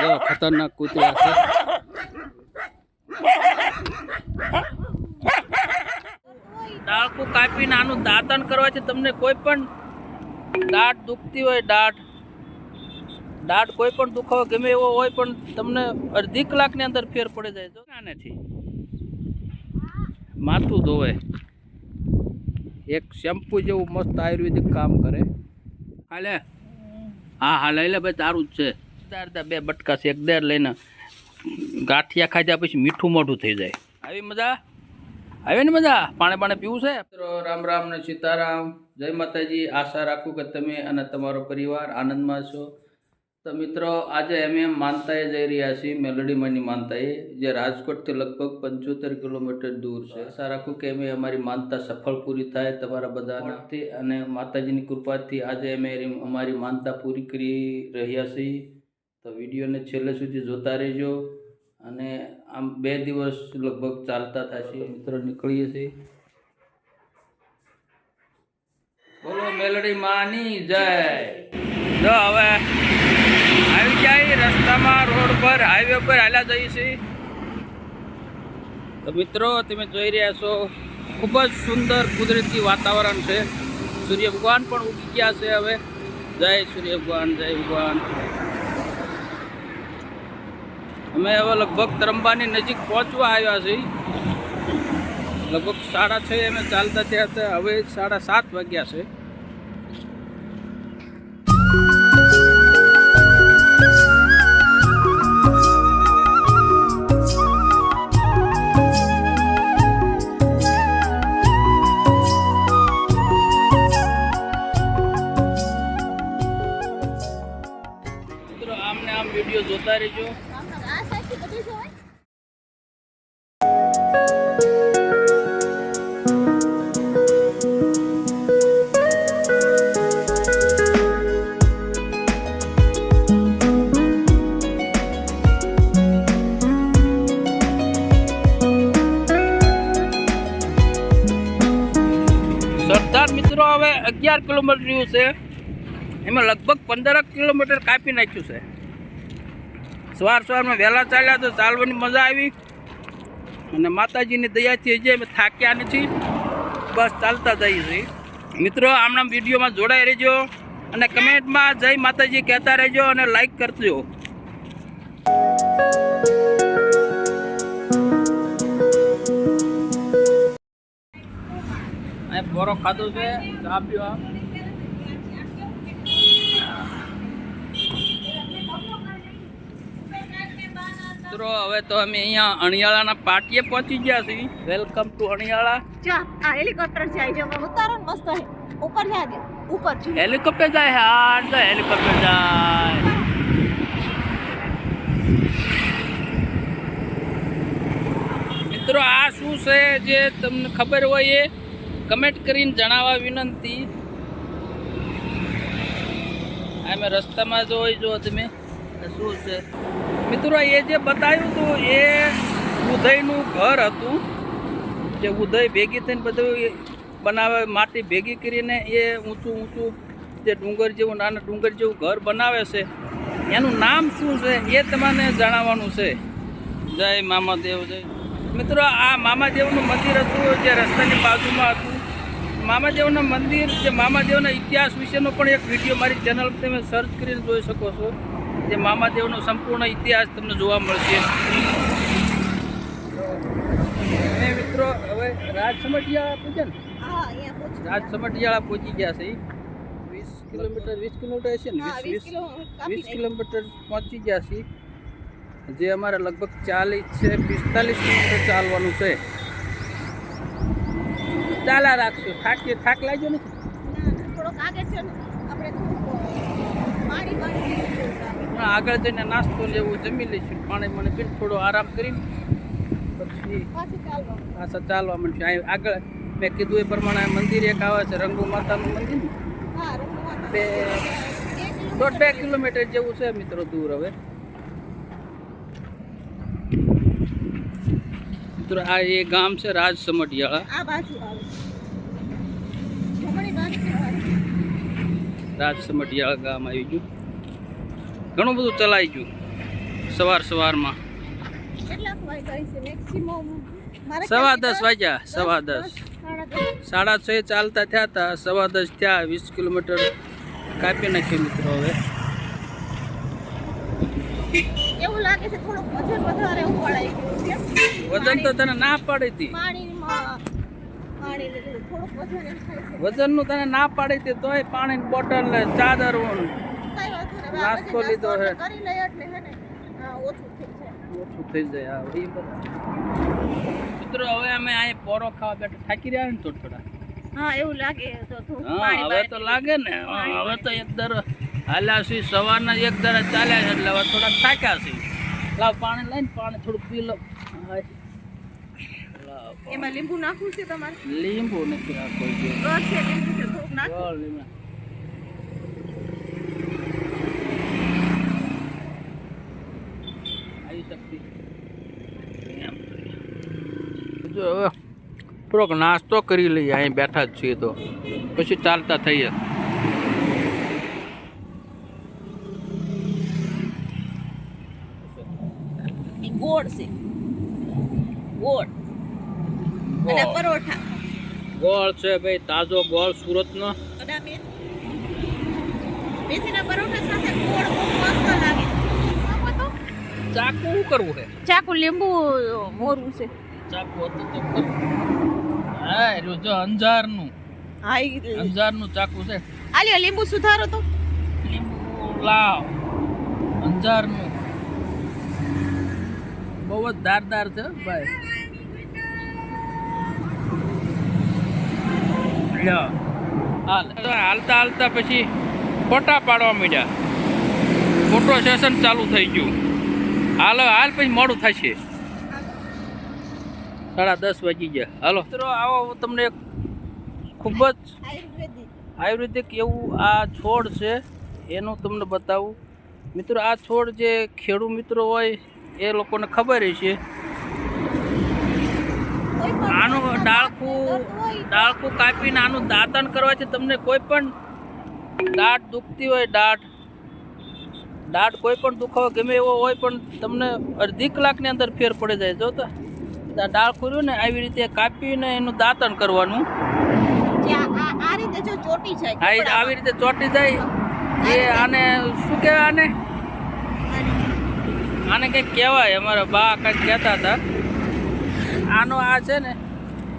જો ખતરનાક કૂતરા છે. ડાળકું કાપીને આનું દાંતણ કરવાથી તમને કોઈ પણ દાંત દુખતી હોય દાઢ દાઢ કોઈ પણ દુખાવો ગમે એવો હોય, પણ તમને અડધી કલાકની અંદર ફેર પડી જાય. તો આનેથી માથું ધોવે. એક શેમ્પુ જેવું મસ્ત આયુર્વેદિક કામ કરે. હાલે. હા હા, લઈ લે ભાઈ, તારું જ છે. તાર અડધા બે બટકા એક લઈને ગાંઠિયા ખાધ્યા પછી મીઠું મોઢું થઈ જાય. આવી મજા? આવે ને મજા? પાણે પાણે પીવું છે? રામ રામ ને સીતારામ. જય માતાજી. આશા રાખું કે તમે અને તમારો પરિવાર આનંદમાં છો. તો મિત્રો, આજે અમે માનતાએ જઈ રહ્યા છીએ મેલડીમાંની માનતાએ, જે રાજકોટથી લગભગ પંચોતેર કિલોમીટર દૂર છે. આશા રાખું કે અમે અમારી માનતા સફળ પૂરી થાય તમારા બધાથી અને માતાજીની કૃપાથી આજે અમે અમારી માનતા પૂરી કરી રહ્યા છીએ. તો વિડીયોને છેલ્લે સુધી જોતા રહેજો. અને આમ બે દિવસ લગભગ ચાલતા થશે. મિત્રો, નીકળીએ છીએ. બોલો, મેલડી માની જય. જો હવે આવી જાય રસ્તામાં રોડ પર, હાઈવે પર હાલ્યા જઈએ છીએ. તો મિત્રો, તમે જોઈ રહ્યા છો, ખૂબ જ સુંદર કુદરતી વાતાવરણ છે. સૂર્ય ભગવાન પણ ઉગી ગયા છે હવે. જય સૂર્ય ભગવાન, જય ભગવાન. અમે હવે લગભગ ત્રંબાની નજીક પહોંચવા આવ્યા છીએ. લગભગ સાડા છ અમે ચાલતા ત્યાં હતા. હવે સાડા સાત વાગ્યા છે. અગિયાર કિલોમીટર રહ્યું છે. એમાં લગભગ પંદર કિલોમીટર કાપી નાખ્યું છે. સવાર સવારમાં વહેલા ચાલ્યા તો ચાલવાની મજા આવી. અને માતાજીની દયાથી હજી અમે થાક્યા નથી. બસ ચાલતા જઈએ છીએ. મિત્રો, આમના વિડીયોમાં જોડાઈ રહેજો અને કમેન્ટમાં જય માતાજી કહેતા રહેજો અને લાઈક કરજો. અહીં ગોરો ખાધો છે ચા પીવા. મિત્રો હવે તો અમે અહીંયા અણિયાળાના પાટીએ પહોંચી ગયા છીએ. Welcome to Aniyala. ચા આ હેલિકોપ્ટર જાય છે ઉતારો મસ્ત હે. ઉપર જાય દે ઉપર હેલિકોપ્ટર જાય હાર તો હેલિકોપ્ટર જાય. મિત્રો આ શું છે જે તમને ખબર હોય એ? કમેન્ટ કરીને જણાવવા વિનંતી. અમે રસ્તામાં જોઈ જો તમે. શું છે? મિત્રો એ જે બતાવ્યું હતું, એ ઉદયનું ઘર હતું. જે ઉદય ભેગી થઈને બધું બનાવે, માટી ભેગી કરીને એ ઊંચું ઊંચું જે ડુંગર જેવું, નાના ડુંગર જેવું ઘર બનાવે છે. એનું નામ શું છે એ તમને જણાવવાનું છે. જય મામાદેવ, જય. મિત્રો, આ મામાદેવનું મંદિર હતું, જે રસ્તાની બાજુમાં હતું. મામાદેવના મંદિર જે મામાદેવના ઇતિહાસ વિશેનો પણ એક વીડિયો મારી ચેનલ તમે સર્ચ કરીને જોઈ શકો છો. જે મામાદેવનો સંપૂર્ણ ઇતિહાસ તમને જોવા મળશે. અને મિત્રો હવે રાજ સમઢિયાળા પૂછે ને રાજ સમઢિયાળા પહોંચી ગયા છે. વીસ કિલોમીટર વીસ કિલોમીટર છે ને? વીસ વીસ કિલોમીટર પહોંચી ગયા છે. જે અમારે લગભગ ચાલીસ છે પિસ્તાલીસ કિલોમીટર ચાલવાનું છે. ચાલા રાખશું. થાકી થાક લાગ્યો ના, થોડોક આગળ છે ને આપણે થોડુંક જઈને નાસ્તો લેવું જમી લઈશું. પાણી મને પીને થોડો આરામ કરીને પછી પાછી ચાલવા. મળશે આગળ મેં કીધું એ પ્રમાણે મંદિર એક આવે છે રંગુ માતાનું મંદિર. બે દોઢ બે કિલોમીટર જેવું છે મિત્રો દૂર હવે. મિત્રો આ એ ગામ છે રાજ સમઢિયાળા આ બાજુ આવે જમણી બાજુ આવે. રાજ સમઢિયાળા ગામ આવી ગયું. ઘણું બધું ચલાઈ ગયું સવાર સવારમાં. સવા દસ વાગ્યા સવા દસ સાડા છ ચાલતા થયા હતા સવા દસ થયા વીસ કિલોમીટર કાપી નાખ્યું મિત્રો હવે. એવું લાગે છે થોડુંક વજન વધારે ઉપાડાઈ ગયું છે. વજન તો તને ના પાડી હતી પાણીમાં પાણી લીધું થોડુંક વજનનું તને ના પાડી તે તોય પાણીની બોટલ ને ચાદર નાસ્તો લીધો હા, ઓછું થઈ જાય ઓછું થઈ જાય હા, એ મિત્રો હવે અમે અહીંયા પોરો ખાવા બેઠા. થાકી રહ્યા ને થોડા થોડા. હા એવું લાગે તો હા હવે તો લાગે ને. હવે તો એક દર હાલ્યા છીએ સવારના એક દર ચાલ્યા છે એટલે હવે થોડાક થાક્યા છીએ લાવ પાણી લઈને પાણી થોડુંક પી લો. લાવ, એમાં લીંબુ નાખવું છે તમારે? લીંબુ નથી રાખો રસ છે લીંબુ છે થોડુંક નાખો. લીંબુ. આવી શકતી. એમ. જો હવે થોડોક નાસ્તો કરી લઈએ અહીં બેઠા જ છીએ તો. પછી ચાલતા થઈએ. ઈ ગોળ છે. ગોળ. અને પરોઠા. ગોળ છે ભાઈ તાજો ગોળ સુરતનો. મેથીના પરોઠા સાથે ગોળ મસ્ત લાગે. ચાકુ શું કરવું છે? ચાકુ લીંબુ મોરું છે. ચાકુ હતું તો હા જો અંજારનું. હા અંજારનું ચાકુ છે. આલ્યો લીંબુ સુધારો તો. લીંબુ લાવ. અંજારનું. બહુ જ ધારદાર છે ભાઈ. હાલતા હાલતા પછી ફોટા પાડવા માંડ્યા. ફોટો સેશન ચાલુ થઈ ગયું. હાલ હાલ પછી મોડું થશે. સાડા દસ વાગી ગયા. હાલો. મિત્રો, આવો તમને ખૂબ જ આયુર્વેદિક એવું આ છોડ છે, એનું તમને બતાવું. મિત્રો, આ છોડ જે ખેડૂત મિત્રો હોય, એ લોકોને ખબર હશે આનું ડાળખું ડાળખું કાપીને આનું દાંતણ કરવાથી તમને કોઈ પણ દાઢ દુખતી હોય દાઢ દાઢ કોઈ પણ દુખાવો ગમે એવો હોય પણ તમને અડધી કલાકની અંદર ફેર પડી જાય. જો તો ડાળખું રહ્યું ને આવી રીતે કાપીને એનું દાંતણ કરવાનું. આવી રીતે ચોંટી જાય. એ આને શું કહેવાય આને? આને કંઈક કહેવાય અમારા બા કંઈક કહેતા હતા. આનો આ છે ને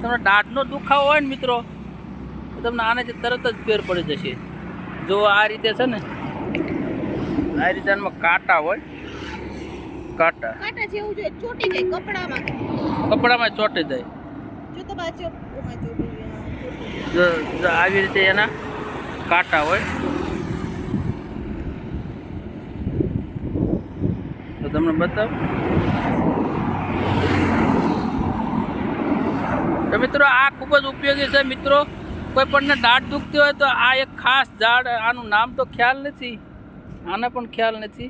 તમને દાઢનો દુખાવો હોય ને મિત્રો તો તમને જે તરત જ ફેર પડી જશે. જો આ રીતે છે ને આ રીતે આમાં કાંટા હોય કાંટા. કાંટા જેવું જો ચોટી જાય કપડામાં. કપડામાં ચોંટી જાય. જો આવી રીતે એના કાંટા હોય. તો તમને બતાવ. મિત્રો, આ ખૂબ જ ઉપયોગી છે મિત્રો. કોઈ પણને દાઢ દુખતી હોય તો આ એક ખાસ ઝાડ, આનું નામ તો ખ્યાલ નથી. આને પણ ખ્યાલ નથી.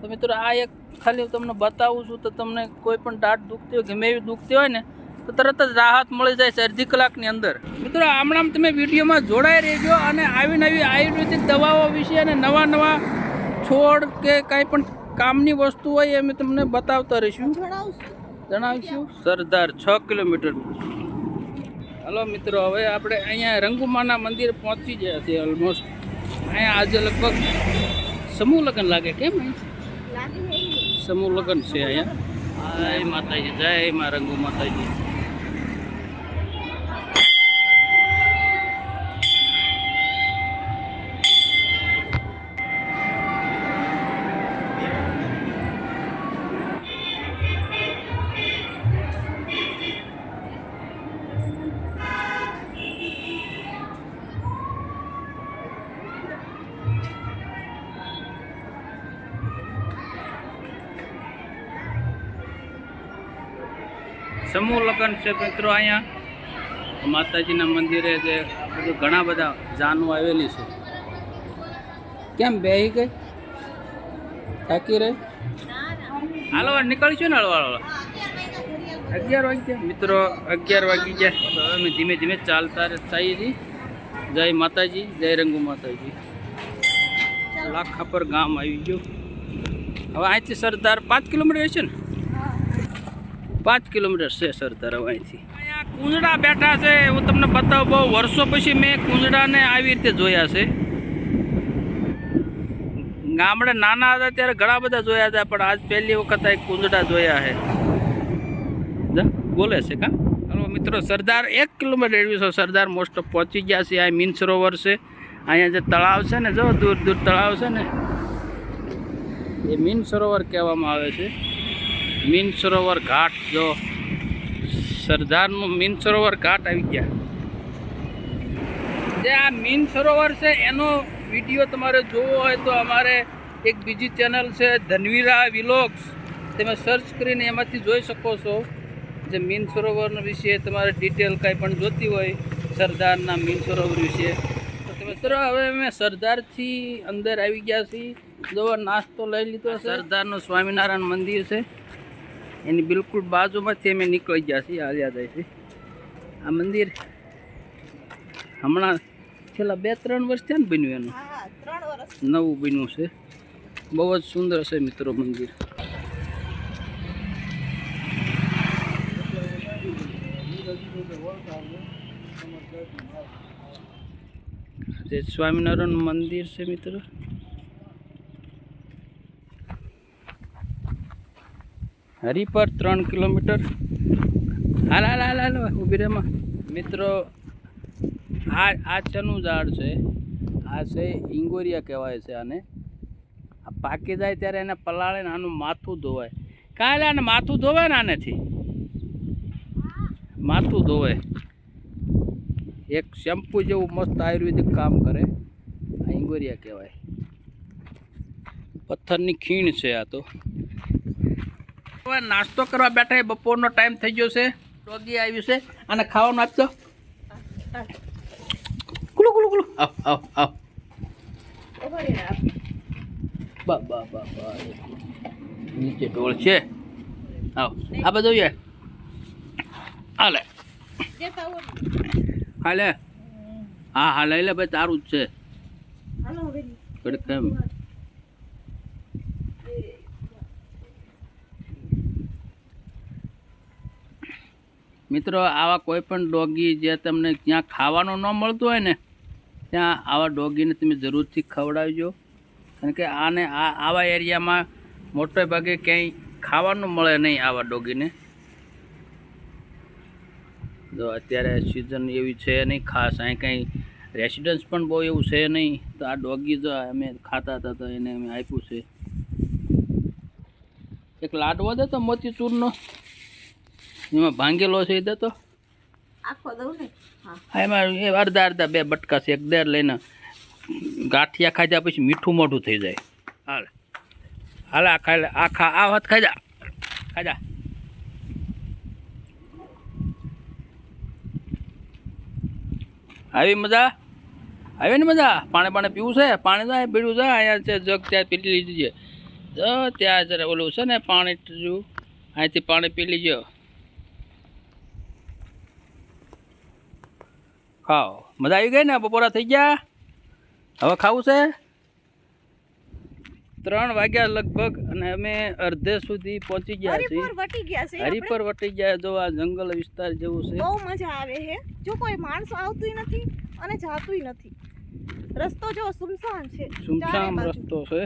તો મિત્રો, આ એક ખાલી હું તમને બતાવું છું તો તમને કોઈ પણ દાઢ દુખતી હોય, ગમે એવી દુખતી હોય ને, તો તરત જ રાહત મળી જાય છે અડધી કલાકની અંદર. મિત્રો, હમણાં તમે વિડીયોમાં જોડાઈ રહેજો અને આવી નવી આયુર્વેદિક દવાઓ વિશે અને નવા નવા છોડ કે કાંઈ પણ કામની વસ્તુ હોય એ અમે તમને બતાવતા રહીશું. જણાવશું? સરદાર છ કિલોમીટર. હલો મિત્રો હવે આપણે અહીંયા રંગુમાના મંદિર પહોંચી ગયા છીએ ઓલમોસ્ટ અહીંયા આજે લગભગ સમૂહ લગ્ન લાગે કેમ. સમૂહ લગ્ન છે અહીંયા. જય માતાજી જય મા રંગુ માતાજી સમૂહ લગ્ન છે મિત્રો અહીંયા. માતાજીના મંદિરે જે બધું ઘણા બધા જાનું આવેલી છે. કેમ બેહી ગઈ? થાકી રહી? હાલો, નીકળીશું ને હળવા અગિયાર વાગી ગયા મિત્રો, અગિયાર વાગી ગયા. તો અમે ધીમે ધીમે ચાલતા જઈએ છીએ જય માતાજી, જય રંગુ માતાજી. લાખા પર ગામ આવી ગયું. હવે અહીંથી સરદાર પાંચ કિલોમીટર છે ને? પાંચ કિલોમીટર છે સરદાર અહીંથી. અહીંયા કુંજડા બેઠા છે હું તમને બતાવું બહુ વર્ષો પછી મેં કુંજડાને આવી રીતે જોયા છે. ગામડે નાના હતા ત્યારે ઘણા બધા જોયા હતા પણ આજ પહેલી વખત આ કુંજડા જોયા છે. જા, બોલે છે કા? હલો મિત્રો સરદાર એક કિલોમીટર એડવી સરદાર મોસ્ટ ઓફ પહોંચી ગયા છે આ મીન સરોવર છે. અહીંયા જે તળાવ છે ને જો દૂર દૂર તળાવ છે ને એ મીન સરોવર કહેવામાં આવે છે. મીન સરોવર ઘાટ, જો સરદારનું મીન સરોવર ઘાટ આવી ગયા. જે આ મીન સરોવર છે, એનો વીડિયો તમારે જોવો હોય તો અમારે એક બીજી ચેનલ છે, ધનવીરા વિલોગ્સ. તમે સર્ચ કરીને એમાંથી જોઈ શકો છો. જે મીન સરોવર વિશે તમારે ડિટેલ કાંઈ પણ જોતી હોય, સરદારના મીન સરોવર વિશે. તો તમે સર, હવે અમે સરદારથી અંદર આવી ગયા છીએ. જો નાસ્તો લઈ લીધો સરદારનું સ્વામિનારાયણ મંદિર છે. એની બિલકુલ બાજુમાંથી અમે નીકળી ગયા છીએ હાલ્યા જાય છે. આ મંદિર હમણાં છેલ્લા બે ત્રણ વર્ષ થયા ને બન્યું એનું. નવું બન્યું છે. બહુ જ સુંદર છે મિત્રો મંદિર. જે સ્વામિનારાયણ મંદિર છે મિત્રો. હરિપર ત્રણ કિલોમીટર. હાલ હાલ હાલ હાલ ઊભી રેમાં મિત્રો, આ આ ચનું ઝાડ છે. આ છે ઇંગોરિયા કહેવાય છે આને. આ પાકી જાય ત્યારે એને પલાળે ને આનું માથું ધોવાય. કાલે આને માથું ધોવાય ને આનેથી? માથું ધોવાય. એક શેમ્પુ જેવું મસ્ત આયુર્વેદિક કામ કરે. આ ઇંગોરિયા કહેવાય. પથ્થરની ખીણ છે આ તો. હવે નાસ્તો કરવા બેઠા એ બપોરનો ટાઈમ થઈ ગયો છે. ડોગી આવ્યું છે. અને ખાવાનું આપજો. કુલુ કુલુ કુલુ. આવ આવ આવ. બા બા બા બા. નીચે ઢોળ છે. આવ. આ બધું છે હાલે હાલે હા હા લઈ લે ભાઈ તારું જ છે. કેમ મિત્રો, આવા કોઈ પણ ડોગી જે તમને જ્યાં ખાવાનું ન મળતું હોય ને, ત્યાં આવા ડોગીને તમે જરૂરથી ખવડાવજો. કારણ કે આને આ, આવા એરિયામાં મોટે ભાગે ક્યાંય ખાવાનું મળે નહીં આવા ડોગીને. જો અત્યારે સિઝન એવી છે નહીં, ખાસ અહીં કંઈ રેસિડન્સ પણ બહુ એવું છે નહીં. તો આ ડોગી જો અમે ખાતા હતા તો એને અમે આપ્યું છે. એક લાડવો દે તો મોતીચૂરનો. એમાં ભાંગેલો છે એ તો આખો દઉં ને? હા. હા, એમાં એ અડધા અડધા બે બટકા છે એક દેર લઈને ગાંઠિયા ખાધા પછી મીઠું મોઢું થઈ જાય. હાલ. હાલ આ ખાઈ આખા આ ખા આ વાત ખાઈ જા. આવી મજા? આવી ને મજા? પાણી પાણી પીવું છે? પાણી જાય પીડ્યું જાય? અહીંયા છે જગ ત્યાં પી લીધી છે. જો ત્યાં જરા ઓલું છે ને પાણી જો અહીંથી પાણી પી લીજો ખાઓ. મજા આવી ગઈ ને? બપોરા થઈ ગયા? હવે ખાવું છે? ત્રણ વાગ્યા લગભગ અને અમે અડધે સુધી પહોંચી ગયા છીએ. હરિપુર વટી ગયા છે હરિપર વટી ગયા. જો આ જંગલ વિસ્તાર જેવું છે. બહુ મજા આવે છે જો કોઈ માણસો આવતું નથી અને જાતું નથી. રસ્તો જો સુમસામ છે. સુમસામ રસ્તો છે.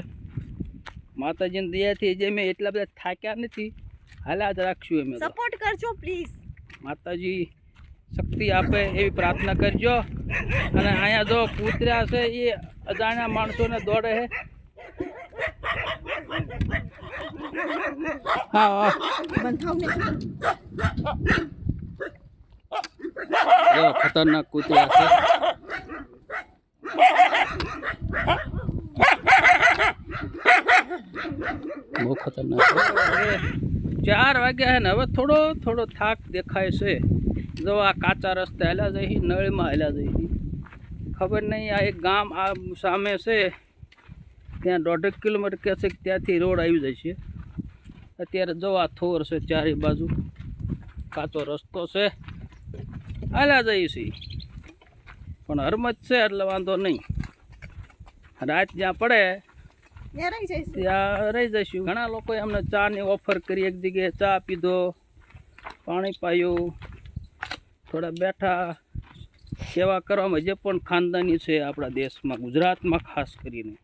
માતાજીની દયાથી જે મેં એટલા બધા થાક્યા નથી. હાલા જ રાખશું અમે સપોર્ટ કરજો પ્લીઝ માતાજી શક્તિ આપે એવી પ્રાર્થના કરજો. અને અહીંયા જો કૂતર્યા છે એ અજાણ્યા માણસોને દોડે છે. હા હા. જો ખતરનાક કૂતરા છે. બહુ ખતરનાક છે. ચાર વાગ્યા છે ને હવે થોડો થોડો થાક દેખાય છે. જો આ કાચા રસ્તે હાલ્યા જઈ નળીમાં હાલ્યા જઈ ખબર નહીં આ એક ગામ આ સામે છે ત્યાં દોઢેક કિલોમીટર કહે છે કે ત્યાંથી રોડ આવી જાય છે. અત્યારે જો આ થોર છે ચારે બાજુ કાચો રસ્તો છે હાલ્યા જઈએ છીએ પણ હરમત છે એટલે વાંધો નહીં. રાત જ્યાં પડે ત્યાં રહી જઈશું. ત્યાં રહી જઈશું. ઘણા લોકોએ અમને ચાની ઓફર કરી એક જગ્યાએ ચા પીધો પાણી પાયું. થોડા બેઠા સેવા કરવામાં જે પણ ખાનદાની છે આપણા દેશમાં, ગુજરાતમાં ખાસ કરીને.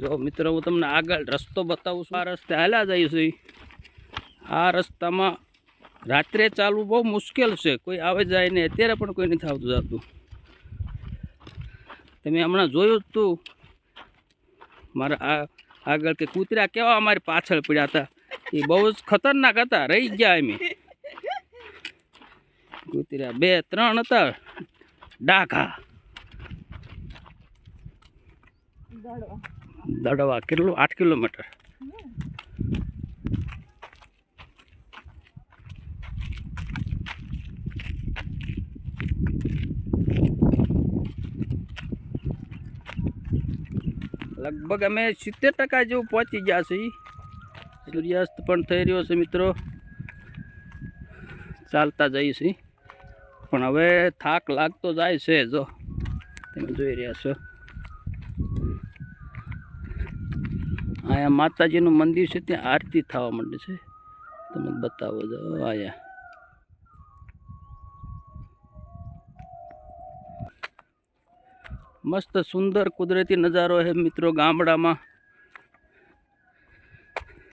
જો મિત્રો, હું તમને આગળ રસ્તો બતાવું છું. આ રસ્તે હાલ્યા જાય છે. આ રસ્તામાં રાત્રે ચાલવું બહુ મુશ્કેલ છે. કોઈ આવે જાય ને અત્યારે પણ કોઈ નથી આવતું જતું. તમે હમણાં જોયું જ તું. મારા આ આગળ કે કૂતરા કેવા અમારી પાછળ પડ્યા હતા. એ બહુ જ ખતરનાક હતા, રહી ગયા એમ કૂતરા બે, ત્રણ હતા. ડાઘા. દડવા કેટલું? આઠ કિલોમીટર. લગભગ અમે સિત્તેર ટકા જેવું પહોંચી ગયા છીએ. સૂર્યાસ્ત પણ થઈ રહ્યો છે મિત્રો. ચાલતા જઈએ છીએ. પણ હવે થાક લાગતો જાય છે જો. તમે જોઈ રહ્યા છો. અહીંયા માતાજીનું મંદિર છે, ત્યાં આરતી થવા માંડે છે. તમે બતાવો જો આયા મસ્ત સુંદર કુદરતી નજારો છે મિત્રો ગામડામાં.